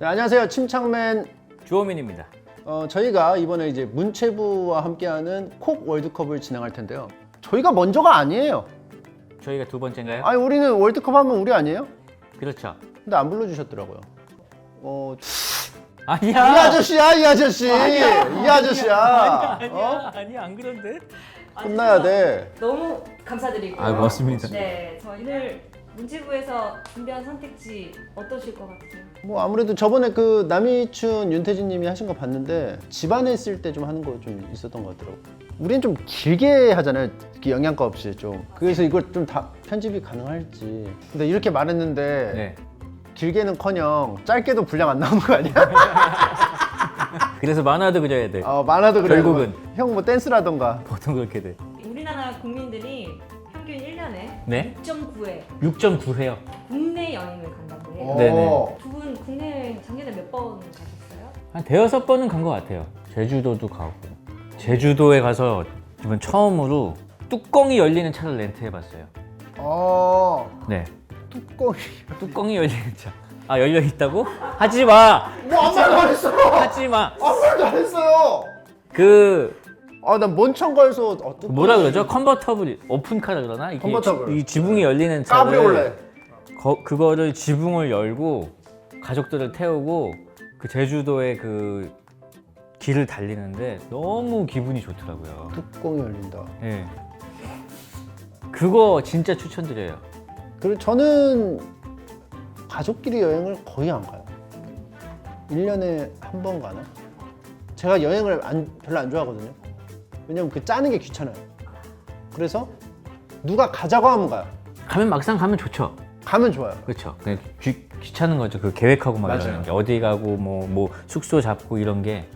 네, 안녕하세요. 침착맨. 주호민입니다. 어, 저희가 이번에 이제 문체부와 함께하는 콕 월드컵을 진행할 텐데요. 저희가 먼저가 아니에요. 저희가 두 번째인가요? 아니 우리는 월드컵 하면 우리 아니에요? 그렇죠. 근데 안 불러주셨더라고요. 어, 아니야. 이 아저씨야, 이 아저씨, 이 아저씨야. 아니야. 어? 아니야 안 그런데. 혼나야 돼. 너무 감사드리고. 아, 고맙습니다. 네, 저 오늘 문체부에서 준비한 선택지 어떠실 것 같으세요? 뭐 아무래도 저번에 그 남이춘 윤태진님이 하신 거 봤는데 집안에 있을 때 좀 하는 거 좀 있었던 것 같더라고. 우리는 좀 길게 하잖아요. 그 영양가 없이 좀. 그래서 이걸 좀 다 편집이 가능할지. 근데 이렇게 말했는데 네. 길게는커녕 짧게도 분량 안 나오는 거 아니야? 그래서 만화도 그려야 돼. 어, 많아도 그래. 결국은. 형 뭐 댄스라던가. 보통 그렇게 돼. 우리나라 국민들이 평균 1년에 네? 6.9회 6.9회요. 국내 여행을 간다고 해요. 네네. 두 분 국내 여행 작년에 몇 번 가셨어요? 한 대여섯 번은 간 것 같아요. 제주도도 가고. 제주도에 가서 이번 처음으로 뚜껑이 열리는 차를 렌트해봤어요. 어. 네. 뚜껑이. 뚜껑이 열리는 차. 아 열려 있다고? 하지 마. 뭐 아무 말도 안 했어. 하지 마. 아무 말도 안 했어요. 그 아, 난 먼천가에서 어, 뚜껑이- 뭐라 그러죠? 컨버터블 오픈카라 그러나? 이게 컨버터블. 지- 이 지붕이 열리는 차를 까브리올레. 거- 그거를 지붕을 열고 가족들을 태우고 그 제주도의 그 길을 달리는데 너무 기분이 좋더라고요. 뚜껑이 열린다. 예. 그거 진짜 추천드려요. 그리고 저는 가족끼리 여행을 거의 안 가요. 1년에 한 번 가나? 제가 여행을 안- 별로 안 좋아하거든요. 왜냐면 그 짜는 게 귀찮아요. 그래서 누가 가자고 하면 가요. 가면 막상 가면 좋죠. 가면 좋아요. 그렇죠. 그냥 귀, 귀찮은 거죠. 그 계획하고 막 맞아요. 이러는 게 어디 가고 뭐 뭐 숙소 잡고 이런 게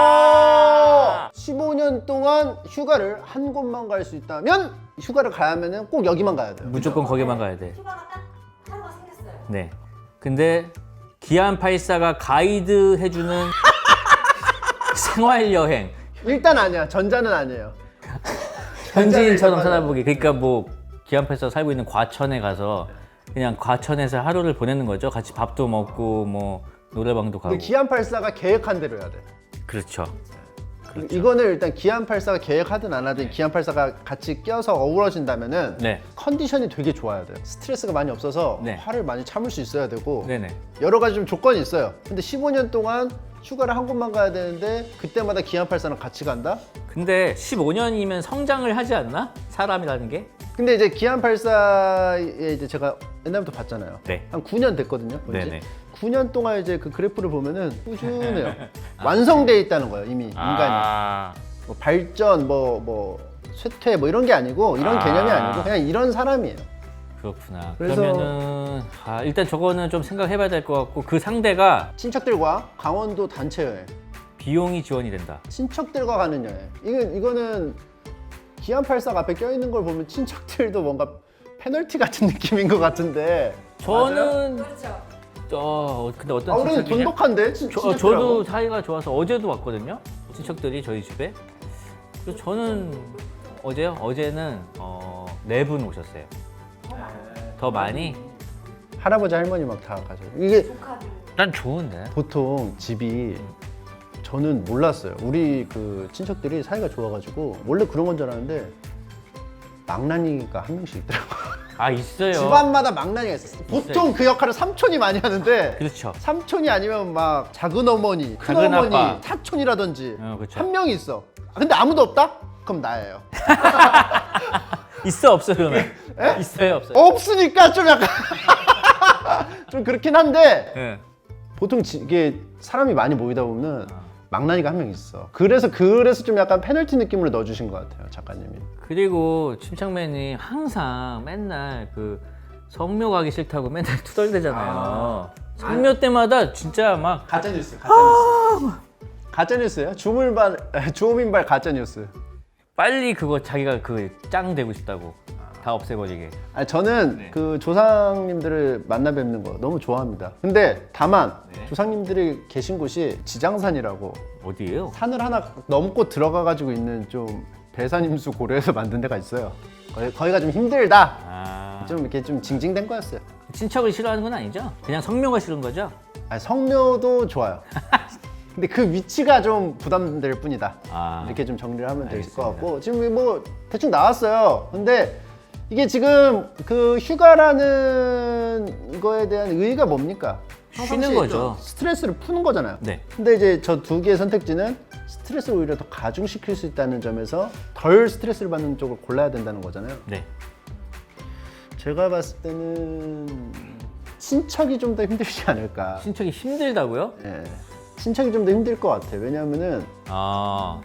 아~ 15년 동안 휴가를 한 곳만 갈 수 있다면 휴가를 가야 하면 꼭 여기만 가야 돼요. 무조건 거기만 가야 돼. 휴가가 딱 하루가 생겼어요. 네. 근데 기안 84가 가이드 해주는 생활 여행 일단 아니야. 전자는 아니에요. 현지인처럼. 살아보기. 그러니까 뭐 기안 84 살고 있는 과천에 가서 그냥 과천에서 하루를 보내는 거죠. 같이 밥도 먹고 뭐 노래방도 가고. 근데 기안 84가 계획한 대로 해야 돼. 그렇죠. 그렇죠. 이거는 일단 기안 84가 계획하든 안 하든 기안 84가 같이 껴서 어우러진다면은 네. 컨디션이 되게 좋아야 돼요. 스트레스가 많이 없어서 네. 화를 많이 참을 수 있어야 되고 네네. 여러 가지 좀 조건이 있어요. 근데 15년 동안 휴가를 한 곳만 가야 되는데 그때마다 기안 84랑 같이 간다? 근데 15년이면 성장을 하지 않나? 사람이라는 게? 근데 이제 기안 84에 이제 제가 옛날부터 봤잖아요. 네. 한 9년 됐거든요. 본지. 네네. 9년 동안 이제 그 그래프를 보면은 꾸준해요. 완성돼 있다는 거예요, 이미 인간이. 아, 뭐 발전, 뭐, 뭐, 쇠퇴, 뭐 이런 게 아니고, 이런 아. 개념이 아니고, 그냥 이런 사람이에요. 그렇구나. 그래서- 그러면은 아, 일단 저거는 좀 생각해봐야 될 것 같고 그 상대가 친척들과 강원도 단체 여행. 비용이 지원이 된다. 친척들과 가는 여행. 이거, 이거는 기안84가 앞에 껴있는 걸 보면 친척들도 뭔가 페널티 같은 느낌인 것 같은데. 저는 그렇죠. 어 근데 어떤 아, 우리는 친척이냐? 돈독한데? 친, 저, 친척들하고. 저도 사이가 좋아서 어제도 왔거든요. 친척들이 저희 집에. 그래서 저는 어제요? 어제는 어, 네분 오셨어요. 더 많이? 할아버지, 할머니 막 다 가죠. 이게. 난 좋은데. 보통 집이 저는 몰랐어요. 우리 그 친척들이 사이가 좋아가지고 원래 그런 건 줄 알았는데 망나니가 한 명씩 있더라고요. 아 있어요. 집안마다 망나니가 있어요. 보통 그 역할을 삼촌이 많이 하는데 그렇죠. 삼촌이 아니면 막 작은 어머니, 큰 작은 어머니, 아빠. 사촌이라든지 어, 그렇죠. 한 명이 있어. 아, 근데 아무도 없다? 그럼 나예요. 있어 없어 그러면? 있어요 없어요? 없으니까 좀 약간 좀 그렇긴 한데 예. 보통 지- 이게 사람이 많이 모이다 보면 망나니가 한 명 있어. 그래서 그래서 좀 약간 페널티 느낌으로 넣어주신 것 같아요 작가님이. 그리고 침착맨이 항상 맨날 그 성묘 가기 싫다고 맨날 투덜대잖아요. 성묘 때마다 진짜 막 가짜 뉴스. 가짜 뉴스. 가짜 뉴스예요? 주물발 주호민발 가짜 뉴스. 빨리 그거 자기가 그 짱 되고 싶다고 다 없애버리게. 아 저는 그 조상님들을 만나 뵙는 거 너무 좋아합니다. 근데 다만 조상님들이 계신 곳이 지장산이라고 어디예요? 산을 하나 넘고 들어가 가지고 있는 좀 대산임수 고려에서 만든 데가 있어요. 거기, 거기가 좀 힘들다. 아, 좀 이렇게 좀 징징된 거였어요. 친척을 싫어하는 건 아니죠? 그냥 성묘가 싫은 거죠? 아니, 성묘도 좋아요. 근데 그 위치가 좀 부담될 뿐이다. 아. 이렇게 좀 정리를 하면 될 것 알겠습니다. 같고 지금 뭐 대충 나왔어요. 근데 이게 지금 그 휴가라는 거에 대한 의의가 뭡니까? 쉬는 평상시에 거죠. 좀 스트레스를 푸는 거잖아요. 네. 근데 이제 저 두 개의 선택지는 스트레스를 오히려 더 가중시킬 수 있다는 점에서 덜 스트레스를 받는 쪽을 골라야 된다는 거잖아요. 네. 제가 봤을 때는 친척이 좀 더 힘들지 않을까. 친척이 힘들다고요? 예. 친척이 좀 더 힘들 것 같아요. 왜냐하면은 아,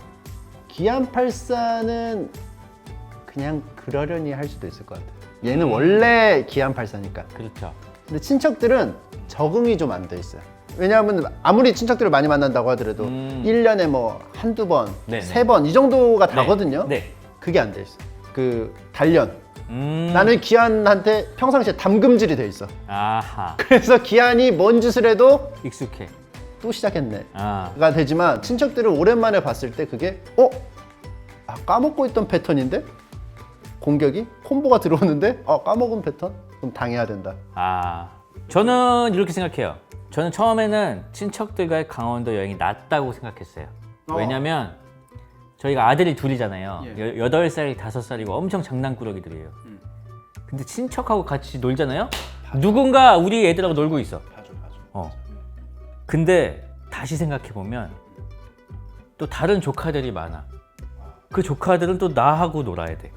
기안 84는 그냥 그러려니 할 수도 있을 것 같아요. 얘는 원래 기안 84니까. 그렇죠. 근데 친척들은 적응이 좀 안 돼 있어요. 왜냐하면 아무리 친척들을 많이 만난다고 하더라도 음. 일 1년에 뭐 한두 번, 네네. 세 번 이 정도가 다거든요. 네. 그게 안 돼 있어. 그 단련. 음. 나는 기안한테 평상시에 담금질이 돼 있어. 아하. 그래서 기안이 뭔 짓을 해도 익숙해. 또 시작했네. 아. 가 되지만 친척들을 오랜만에 봤을 때 그게 어? 아, 까먹고 있던 패턴인데? 공격이? 콤보가 들어오는데? 아 까먹은 패턴? 그럼 당해야 된다. 아. 저는 이렇게 생각해요. 저는 처음에는 친척들과의 강원도 여행이 낫다고 생각했어요. 어. 왜냐면 저희가 아들이 둘이잖아요. 예. 여- 여덟 살, 다섯 살이고 엄청 장난꾸러기들이에요. 음. 근데 친척하고 같이 놀잖아요. 누군가 우리 애들하고 놀고 있어. 봐줘 봐줘. 어. 근데 다시 생각해 보면 또 다른 조카들이 많아. 그 조카들은 또 나하고 놀아야 돼.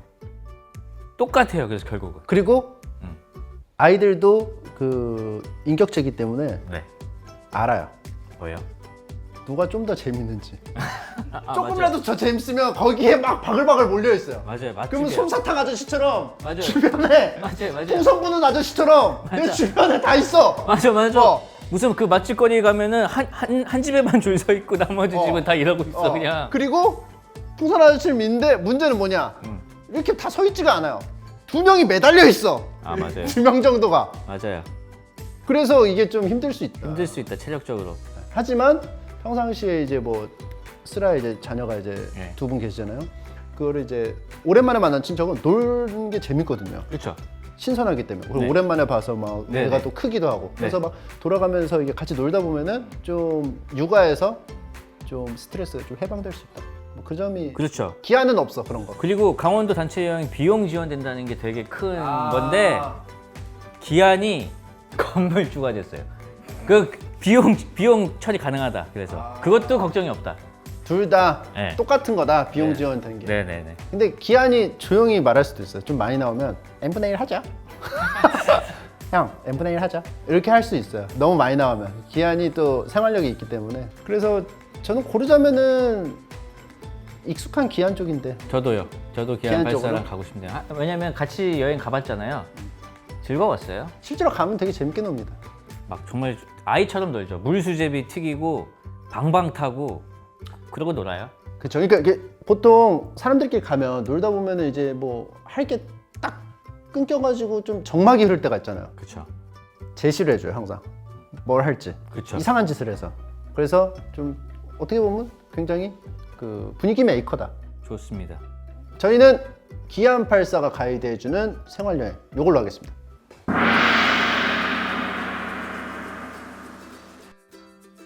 똑같아요. 그래서 결국은. 그리고 음. 아이들도 그 인격체이기 때문에 네. 알아요. 뭐예요? 누가 좀 더 재밌는지. 아, 아, 조금이라도 더 재밌으면 거기에 막 바글바글 몰려 있어요. 맞아요. 맞아요. 그러면. 솜사탕 아저씨처럼 맞아요. 주변에 맞아요. 맞아요. 풍선 부는 아저씨처럼 내 맞아. 주변에 다 있어. 맞아 맞아. 어. 무슨 그 맛집거리 가면은 한 한 한 집에만 줄 서 있고 나머지 어. 집은 다 이러고 있어 어, 그냥. 그리고 풍선 아저씨를 믿는데 문제는 뭐냐? 음. 이렇게 다 서 있지가 않아요. 두 명이 매달려 있어. 아 맞아요. 두 명 정도가. 맞아요. 그래서 이게 좀 힘들 수 있다. 힘들 수 있다 체력적으로. 하지만 평상시에 이제 뭐 쓰라 이제 자녀가 이제 네. 두 분 계시잖아요. 그거를 이제 오랜만에 만난 친척은 노는 게 재밌거든요. 그렇죠. 신선하기 때문에 그리고 네. 오랜만에 봐서 막 네, 애가 네. 또 크기도 하고 그래서 네. 막 돌아가면서 이게 같이 놀다 보면은 좀 육아에서 좀 스트레스가 좀 해방될 수 있다. 뭐그 점이 그렇죠. 기한은 없어 그런 거. 그리고 강원도 단체 여행 비용 지원된다는 게 되게 큰 아. 건데 기한이 건물 주가 됐어요. 그 비용 비용 처리 가능하다. 그래서 아. 그것도 걱정이 없다. 둘 다 네. 똑같은 거다 비용 네. 지원 되는 게. 네네네. 근데 기한이 조용히 말할 수도 있어요. 좀 많이 나오면 n 분의 1 하자. 형 n 분의 1 하자. 이렇게 할 수 있어요. 너무 많이 나오면 기한이 또 생활력이 있기 때문에. 그래서 저는 고르자면은 익숙한 기한 쪽인데. 저도요. 저도 기한 기한 발사랑 쪽으로? 가고 싶네요. 아, 왜냐면 같이 여행 가봤잖아요. 즐거웠어요. 실제로 가면 되게 재밌게 놉니다. 막 정말 아이처럼 놀죠. 물수제비 튀기고 방방 타고 그러고 놀아요. 그렇죠. 그러니까 이게 보통 사람들끼리 가면 놀다 보면 은 이제 뭐 할 게 딱 끊겨가지고 좀 정막이 흐를 때가 있잖아요. 그렇죠. 제시를 해줘요 항상 뭘 할지 그렇죠. 이상한 짓을 해서 그래서 좀 어떻게 보면 굉장히 그 분위기 메이커다. 좋습니다. 저희는 기안 84가 가이드해주는 생활 여행 요걸로 하겠습니다.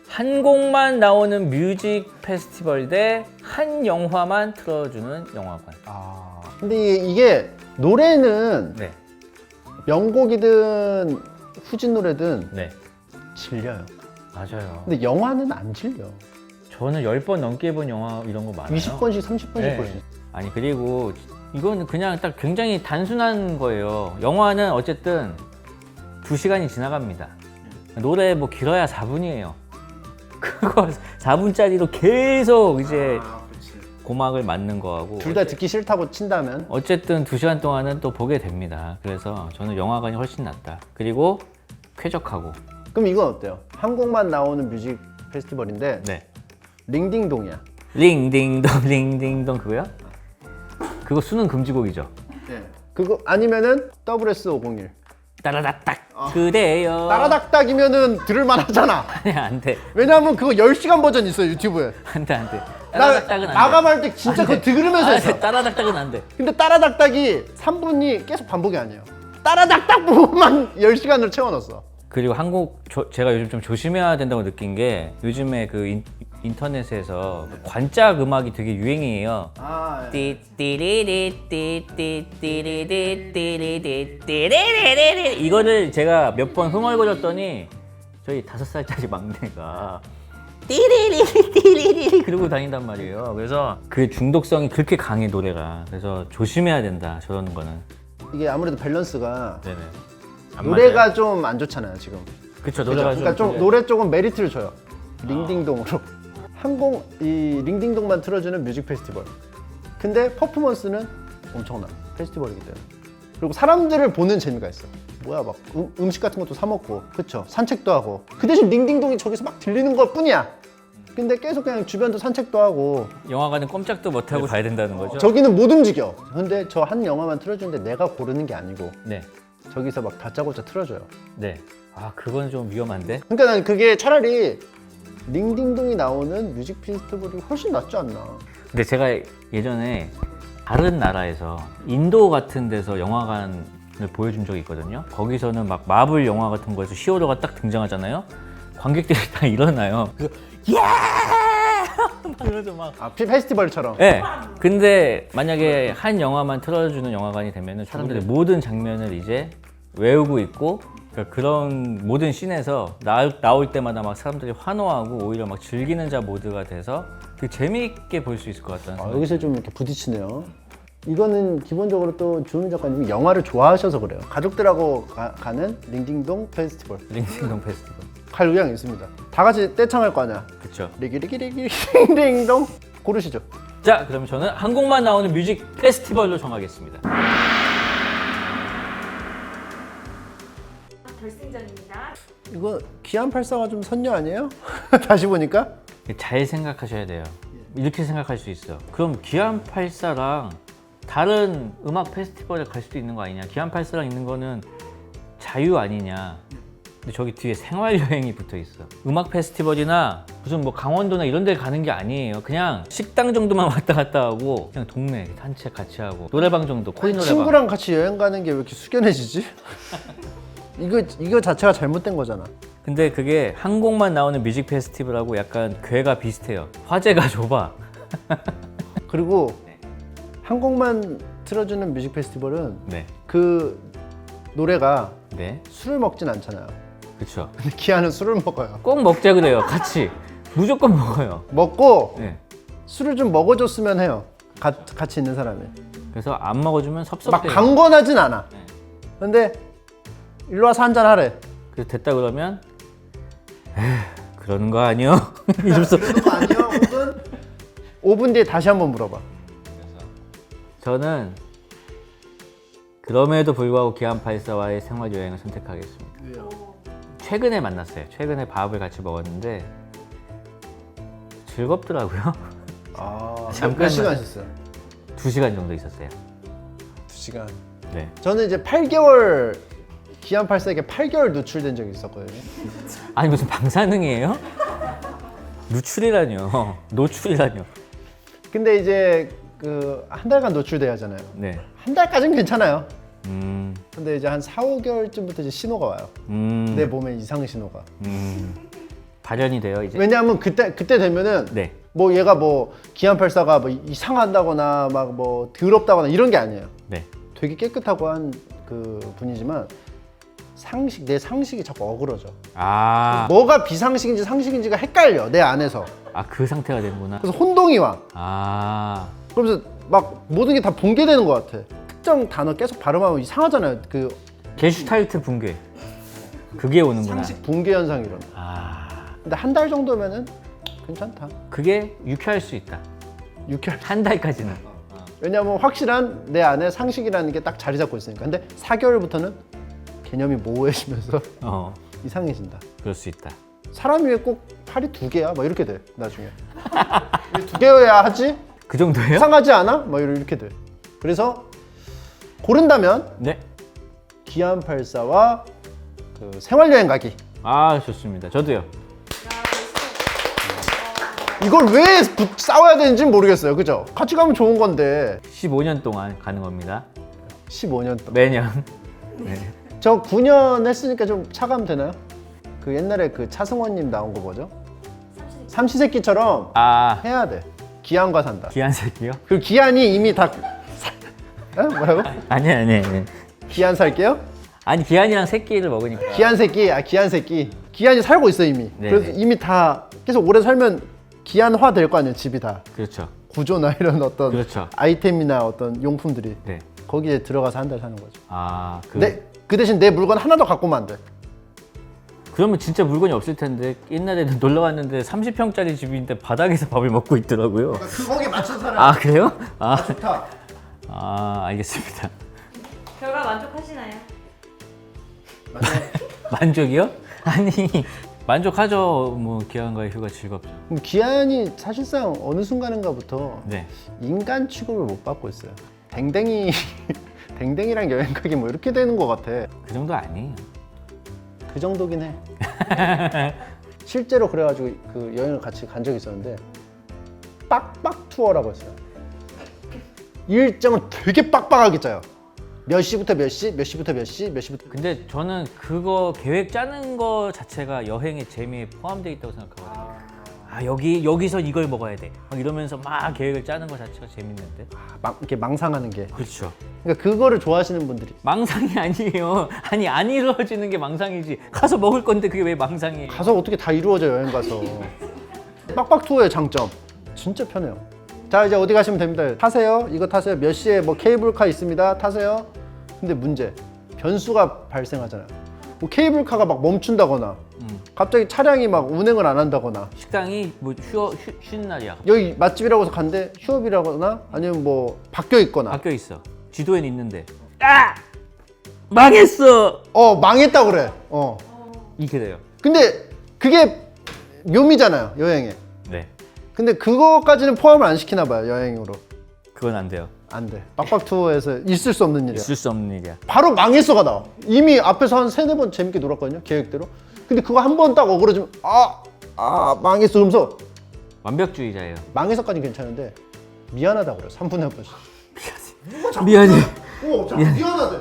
한 곡만 나오는 뮤직 페스티벌 대 한 영화만 틀어주는 영화관. 아 근데 이- 이게 노래는 네, 명곡이든 후진 노래든 네, 질려요. 맞아요. 근데 영화는 안 질려. 저는 10번 넘게 본 영화 이런 거 많아요. 20번씩 30번씩 네. 볼수 있어. 아니 그리고 이건 그냥 딱 굉장히 단순한 거예요. 영화는 어쨌든 2시간이 지나갑니다. 노래 뭐 길어야 4분이에요. 그거 4분짜리로 계속 이제 고막을 맞는 거하고 둘 다 듣기 싫다고 친다면 어쨌든 2시간 동안은 또 보게 됩니다. 그래서 저는 영화관이 훨씬 낫다. 그리고 쾌적하고 그럼 이건 어때요? 한국만 나오는 뮤직 페스티벌인데 네. 링딩동이야. 링딩동 링딩동 그거요? 그거 수능 금지곡이죠. 네. 그거 아니면은 WS501. 따라닥딱 그대요. 따라닥닥이면은 들을 만하잖아. 아니 안 돼. 왜냐하면 그거 10시간 버전 있어요 유튜브에. 안 돼, 안 돼. 나 따라닥닥은 안 돼. 마감할 때 진짜 그거 들으면서 아, 했어. 따라닥닥은 안 돼. 근데 따라닥닥이 3분이 계속 반복이 아니에요. 따라닥닥 부분만 10시간으로 채워넣었어. 그리고 한국 저- 제가 요즘 좀 조심해야 된다고 느낀 게 요즘에 그 인, 인터넷에서 그 관짝 음악이 되게 유행이에요. 아, 띠띠리리 띠띠띠리리 띠리리 띠리리리 이거를 제가 몇 번 흥얼거렸더니 저희 다섯 살짜리 막내가 띠리리 띠리리 그러고 다닌단 말이에요. 그래서 그 중독성이 그렇게 강해 노래가. 그래서 조심해야 된다 저런 거는. 이게 아무래도 밸런스가 네네. 안 노래가 좀 안 좋잖아요, 지금. 그쵸 그죠? 노래가 그러니까 좀 노래 쪽은 메리트를 줘요. 링딩동으로. 항공 이 링딩동만 틀어주는 뮤직 페스티벌. 근데 퍼포먼스는 엄청나. 페스티벌이기 때문에. 그리고 사람들을 보는 재미가 있어. 뭐야 막 음, 식 같은 것도 사 먹고, 그쵸? 산책도 하고. 그 대신 링딩동이 저기서 막 들리는 것 뿐이야. 근데 계속 그냥 주변도 산책도 하고 영화관은 꼼짝도 못 하고 가야 된다는 거죠. 저기는 못 움직여. 근데 저 한 영화만 틀어주는데 내가 고르는 게 아니고 네, 저기서 막 다짜고짜 틀어줘요. 네. 아 그건 좀 위험한데. 그러니까 난 그게 차라리 링딩동이 나오는 뮤직 페스티벌이 훨씬 낫지 않나. 근데 제가 예전에 다른 나라에서 인도 같은 데서 영화관을 보여준 적이 있거든요. 거기서는 막 마블 영화 같은 거에서 히어로가 딱 등장하잖아요. 관객들이 다 일어나요. 그래서 예! 막 이러면서 막. 아, 피- 페스티벌처럼. 네. 근데 만약에 한 영화만 틀어주는 영화관이 되면은 사람들이 모든 장면을 이제 외우고 있고 그러니까 그런 모든 씬에서 나올, 나올 때마다 막 사람들이 환호하고 오히려 막 즐기는 자 모드가 돼서 되게 재미있게 볼 수 있을 것 같다는 아, 생각이 여기서 좀 이렇게 부딪히네요. 이거는 기본적으로 또 주민 작가님이 영화를 좋아하셔서 그래요. 가족들하고 가, 는 링딩동 페스티벌 링딩동 페스티벌. 갈 의향이 있습니다. 다 같이 떼창할 거 아니야. 그쵸. 리기리기리기 링딩동 고르시죠. 자, 그럼 저는 한국만 나오는 뮤직 페스티벌로 정하겠습니다. 결승전입니다. 이거 기안 84가 좀 선녀 아니에요? 다시 보니까 잘 생각하셔야 돼요. 이렇게 생각할 수 있어. 그럼 기안 84랑 다른 음악 페스티벌에 갈 수도 있는 거 아니냐? 기안 84랑 있는 거는 자유 아니냐? 근데 저기 뒤에 생활 여행이 붙어 있어. 음악 페스티벌이나 무슨 뭐 강원도나 이런 데 가는 게 아니에요. 그냥 식당 정도만 왔다 갔다 하고 그냥 동네 산책 같이 하고 노래방 정도 코인 노래방. 친구랑 같이 여행 가는 게 왜 이렇게 숙연해지지? 이거 이거 자체가 잘못된 거잖아. 근데 그게 한국만 나오는 뮤직 페스티벌하고 약간 궤가 비슷해요. 화제가 좁아. 그리고 한 곡만 틀어주는 뮤직 페스티벌은 네. 그 노래가 네. 술을 먹진 않잖아요. 그렇죠. 근데 기아는 술을 먹어요. 꼭 먹자 그래요. 같이. 무조건 먹어요. 먹고 네. 술을 좀 먹어줬으면 해요. 가- 같이 있는 사람이. 그래서 안 먹어주면 막 섭섭해요. 강권하진 않아. 근데 일로 와서 한잔 하래. 그래서 됐다 그러면 에휴, 그러는 거 아니요? 이러면서 그거 아니야? 혹은 5분 뒤에 다시 한번 물어봐. 저는 그럼에도 불구하고 기안84와의 생활 여행을 선택하겠습니다. 왜요? 최근에 만났어요. 최근에 밥을 같이 먹었는데 즐겁더라고요. 아, 몇 잠깐만. 시간 있었어요? 두 시간 정도 있었어요. 2시간. 네. 저는 이제 8개월 기안 84에게 8개월 노출된 적이 있었거든요. 아니 무슨 방사능이에요? 누출이라뇨. 노출이라뇨. 근데 이제 그 한 달간 노출돼야 하잖아요. 네. 한 달까지는 괜찮아요. 음. 근데 이제 한 4, 5개월쯤부터 이제 신호가 와요. 음. 내 몸에 이상 신호가. 음. 발현이 돼요 이제. 왜냐하면 그때 그때 되면은 네. 뭐 얘가 뭐 기안 84가 뭐 이상한다거나 막 뭐 더럽다거나 이런 게 아니에요. 네. 되게 깨끗하고 한 그 분이지만 상식 내 상식이 자꾸 어그러져. 아. 뭐가 비상식인지 상식인지가 헷갈려 내 안에서. 아 그 상태가 되는구나. 그래서 혼동이 와. 아. 그러면서 막 모든 게 다 붕괴되는 것 같아. 특정 단어 계속 발음하면 이상하잖아요. 그 게슈탈트 붕괴. 그게 오는구나. 상식 붕괴 현상이 일어나. 아. 근데 한 달 정도면은 괜찮다. 그게 유쾌할 수 있다. 6개월. 한 달까지는. 왜냐하면 확실한 내 안에 상식이라는 게 딱 자리 잡고 있으니까. 근데 4개월부터는 개념이 모호해지면서 어. 이상해진다. 그럴 수 있다. 사람이 왜꼭 팔이 두 개야? 막 이렇게 돼 나중에. 왜두 개여야 하지? 그 정도예요? 이상하지 않아? 막 이렇게 돼. 그래서 고른다면 네. 기안 84와 그 생활여행 가기. 아 좋습니다. 저도요. 야, 이걸 왜 부- 싸워야 되는지 모르겠어요. 그죠? 같이 가면 좋은 건데 15년 동안 가는 겁니다. 15년 동안. 매년. 네. 저 9년 했으니까 좀 차감 되나요? 그 옛날에 그 차승원님 나온 거 뭐죠? 삼시세끼처럼 아 해야 돼. 기한과 산다. 기한 새끼요? 그 기한이 이미 다 에? 뭐라고? 아니 아니 아니. 기한 살게요? 아니 기한이랑 새끼를 먹으니까. 기한 새끼, 아 기한 새끼. 기한이 살고 있어 이미. 네. 그래서 이미 다 계속 오래 살면 기한화 될 거 아니에요 집이 다. 그렇죠. 구조나 이런 어떤 그렇죠. 아이템이나 어떤 용품들이 네. 거기에 들어가서 한 달 사는 거죠. 아 그. 내, 그 대신 내 물건 하나도 갖고 오면 안 돼. 그러면 진짜 물건이 없을 텐데 옛날에는 놀러 갔는데 30평짜리 집인데 바닥에서 밥을 먹고 있더라고요. 그 거기에 맞춰 살아. 아 그래요? 아, 좋다. 아 알겠습니다. 결과 만족하시나요? 만족이요? 아니 만족하죠. 뭐 기한과의 휴가 즐겁죠. 그럼 기한이 사실상 어느 순간인가부터 네. 인간 취급을 못 받고 있어요. 댕댕이 댕댕이랑 여행 가기 뭐 이렇게 되는 것 같아. 그 정도 아니에요. 그 정도긴 해. 실제로 그래가지고 그 여행을 같이 간 적이 있었는데 빡빡 투어라고 했어요. 일정을 되게 빡빡하게 짜요. 몇 시부터 몇 시, 몇 시부터 몇 시, 몇 시부터 근데 저는 그거 계획 짜는 거 자체가 여행의 재미에 포함되어 있다고 생각하거든요. 아 여기 여기서 이걸 먹어야 돼. 막 이러면서 막 계획을 짜는 거 자체가 재밌는데. 막 이렇게 망상하는 게. 그렇죠. 그러니까 그거를 좋아하시는 분들이 망상이 아니에요. 아니 안 이루어지는 게 망상이지. 가서 먹을 건데 그게 왜 망상이에요? 가서 어떻게 다 이루어져 여행 가서 빡빡 투어의 장점 진짜 편해요. 자 이제 어디 가시면 됩니다. 타세요. 이거 타세요. 몇 시에 뭐 케이블카 있습니다. 타세요. 근데 문제 변수가 발생하잖아요. 뭐 케이블카가 막 멈춘다거나 음. 갑자기 차량이 막 운행을 안 한다거나 식당이 뭐 쉬어 쉬, 쉬는 날이야. 여기 맛집이라고 해서 간데 휴업이라거나 아니면 뭐 바뀌어 있거나 바뀌어 있어. 지도엔 있는데. 아 망했어. 어 망했다 그래. 어 이렇게 돼요. 근데 그게 묘미잖아요 여행에. 네. 근데 그거까지는 포함을 안 시키나 봐요 여행으로. 그건 안 돼요. 안 돼. 빡빡 투어에서 있을 수 없는 일이야. 있을 수 없는 일이야. 바로 바로 망했어가 나와. 이미 앞에서 한 세네 번 재밌게 놀았거든요. 계획대로. 근데 그거 한 번 딱 어그러지면 아, 아 망했어. 그러면서 완벽주의자예요. 망해서까지 괜찮은데 미안하다 그래. 3분에 한 번씩. 미안해. 어, 자, 미안하대.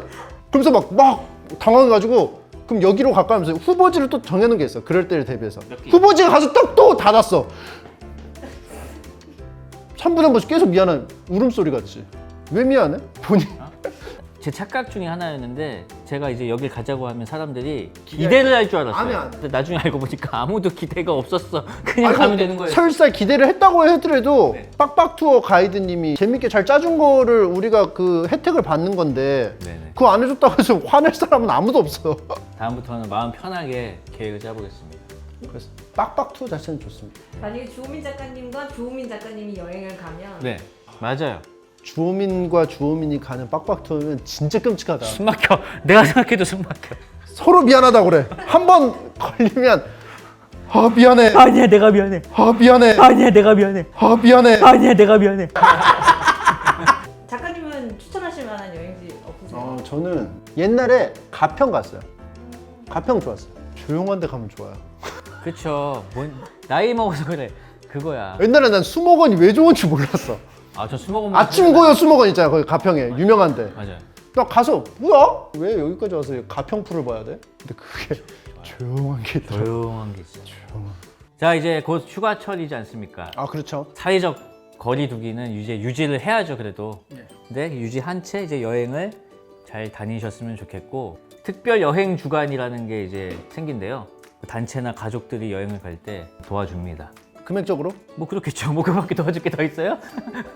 그러면서 막, 막 당황해가지고 그럼 여기로 갈까 하면서 후보지를 또 정해놓은 게 있어. 그럴 때를 대비해서. 후보지에 가서 딱 또 닫았어. 3분에 한 번씩 계속 미안한 울음소리 같지. 왜 미안해? 본인. 제 착각 중에 하나였는데 제가 이제 여길 가자고 하면 사람들이 기대를 할 줄 알았어요. 안 해. 근데 나중에 알고 보니까 아무도 기대가 없었어. 그냥 가면 되는 거예요. 설사 기대를 했다고 하더라도 네. 빡빡 투어 가이드님이 재밌게 잘 짜준 거를 우리가 그 혜택을 받는 건데 네네. 그거 안 해줬다고 해서 화낼 사람은 아무도 없어. 다음부터는 마음 편하게 계획을 짜보겠습니다. 그래서 빡빡 투어 자체는 좋습니다. 만약에 주호민 작가님과 주호민 작가님이 여행을 가면 네, 맞아요. 주호민과 주호민이 가는 빡빡 투어면 진짜 끔찍하다. 숨 막혀. 내가 생각해도 숨 막혀. 서로 미안하다 그래. 한 번 걸리면 아 미안해. 아니야, 내가 미안해. 아 미안해. 아니야, 내가 미안해. 아 미안해. 아니야, 내가 미안해. 작가님은 추천하실 만한 여행지 없으세요? 어, 저는 옛날에 가평 갔어요. 가평 좋았어요. 조용한 데 가면 좋아요. 그쵸. 뭔 나이 먹어서 그래. 그거야. 옛날에 난 수목원이 왜 좋은지 몰랐어. 아, 저술 먹으면 아침 고요 수목원 있잖아요. 거기 가평에 유명한데. 맞아요. 나 가서 뭐야? 왜 여기까지 와서 가평풀을 봐야 돼? 근데 그게 조용한 게 있더라고. 조용한 게 있어요. 자, 이제 곧 휴가철이지 않습니까? 아 그렇죠. 사회적 거리두기는 이제 유지를 해야죠 그래도 근데 유지한 채 이제 여행을 잘 다니셨으면 좋겠고 특별 여행 주간이라는 게 이제 생긴데요 단체나 가족들이 여행을 갈 때 도와줍니다 금액적으로? 뭐 그렇겠죠 뭐 그밖에 도와줄 게 더 있어요?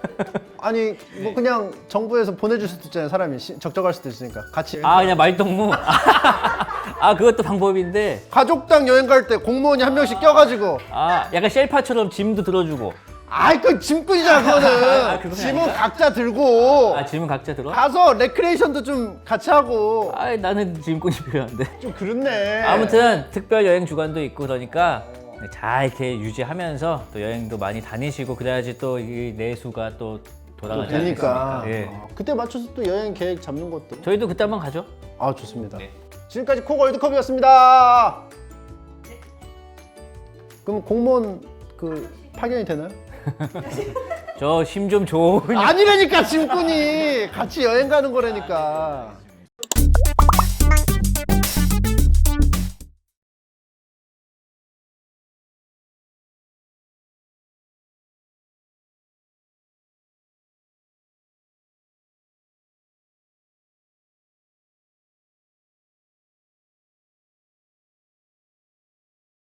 아니 뭐 그냥 정부에서 보내줄 수도 있잖아요. 사람이 시- 적적할 수도 있으니까 같이. 아 그냥 말동무 아 그것도 방법인데 가족당 여행 갈 때 공무원이 한 명씩 껴가지고. 아 약간 셀파처럼 짐도 들어주고 아이 그 짐꾼이잖아 그거는. 아, 그건 짐은 아닌가? 각자 들고 아 짐은 각자 들어? 가서 레크레이션도 좀 같이 하고. 아 나는 짐꾼이 필요한데 좀 그렇네. 아무튼 특별 여행 주간도 있고 그러니까 잘 이렇게 유지하면서 또 여행도 많이 다니시고 그래야지 또 이 내수가 또 또 돌아가지 되니까. 않겠습니까? 예. 어, 그때 맞춰서 또 여행 계획 잡는 것도. 저희도 그때 한번 가죠. 아 좋습니다. 네. 지금까지 코 월드컵이었습니다. 그럼 공무원 그 파견이 되나요? 저 심 좀 좋은 아니라니까 짐꾼이 같이 여행 가는 거라니까